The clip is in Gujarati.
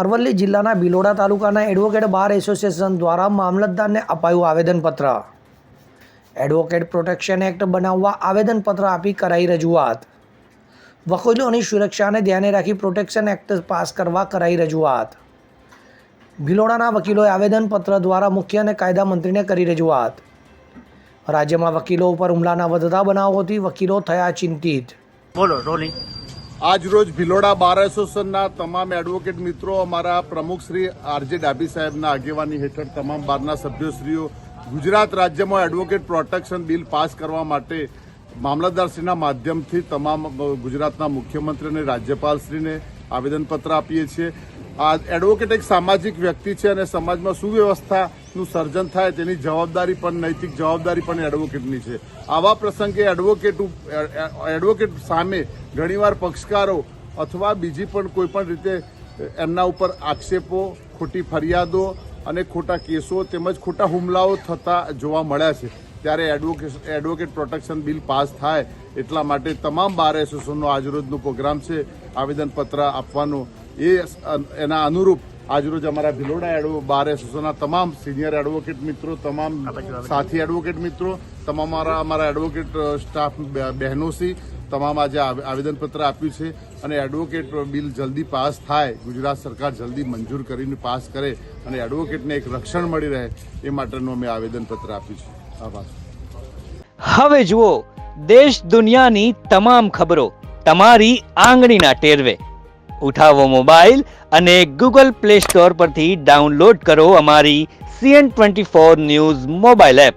અરવલ્લી જિલ્લાના ભિલોડા તાલુકાના એડવોકેટ બાર એસોસિએશન દ્વારા મામલતદારને અપાયું આવેદનપત્ર. એડવોકેટ પ્રોટેક્શન એક્ટ બનાવવા આવેદનપત્ર આપી કરાઈ રજૂઆત. વકીલોની સુરક્ષાને ધ્યાને રાખી પ્રોટેક્શન એક્ટ પાસ કરવા કરાઈ રજૂઆત. ભિલોડાના વકીલોએ આવેદનપત્ર દ્વારા મુખ્ય અને કાયદા મંત્રીને કરી રજૂઆત. રાજ્યમાં વકીલો ઉપર હુમલાના વધતા બનાવોથી વકીલો થયા ચિંતિત. બોલો, રોલિંગ. આજ રોજ ભિલોડા બાર એસોસિએશનના તમામ એડવોકેટ મિત્રો, અમારા પ્રમુખ શ્રી આરજે ડાબી સાહેબના આગેવાની હેઠળ તમામ બારના સભ્યશ્રીઓ, ગુજરાત રાજ્યમાં એડવોકેટ પ્રોટેક્શન બિલ પાસ કરવા માટે મામલતદારશ્રીના માધ્યમથી તમામ ગુજરાતના મુખ્યમંત્રી અને રાજ્યપાલશ્રીને આવેદનપત્ર આપીએ છીએ. આ એડવોકેટ એક સામાજિક વ્યક્તિ છે અને સમાજમાં સુવ્યવસ્થાનું સર્જન થાય તેની જવાબદારી પણ, નૈતિક જવાબદારી પણ એડવોકેટની છે. આવા પ્રસંગે એડવોકેટ એડવોકેટ સામે ઘણીવાર પક્ષકારો અથવા બીજી પણ કોઈપણ રીતે એમના ઉપર આક્ષેપો ખોટી ફરિયાદો અને ખોટા કેસો તેમજ ખોટા હુમલાઓ થતા જોવા મળ્યા છે. ત્યારે advocate advocate protection bill pass થાય એટલા માટે તમામ બાર એસોસિએશનનો આજરોજનો પ્રોગ્રામ છે. આવેદનપત્ર આપવાનો એ એના અનુરૂપ આજરોજ અમારા ભિલોડા એડવો બાર એસોસિએશનના તમામ સિનિયર એડવોકેટ મિત્રો તમામ સાથી એડવોકેટ મિત્રો તમામ અમારા અમારા એડવોકેટ સ્ટાફ બહેનો બહેનોથી તમામ આજે આવે- આવેદનપત્ર આપ્યું છે અને એડવોકેટ બિલ જલ્દી પાસ થાય, ગુજરાત સરકાર જલ્દી મંજૂર કરીને પાસ કરે અને એડવોકેટને એક રક્ષણ મળી રહે, એ માટેનું અમે આવેદનપત્ર આપ્યું છે. આભાર. હવે જુઓ, દેશ દુનિયાની તમામ ખબરો તમારી આંગળીના ટેરવે. ઉઠાવો મોબાઈલ અને ગૂગલ પ્લે સ્ટોર પરથી ડાઉનલોડ કરો અમારી CN twenty four news mobile app.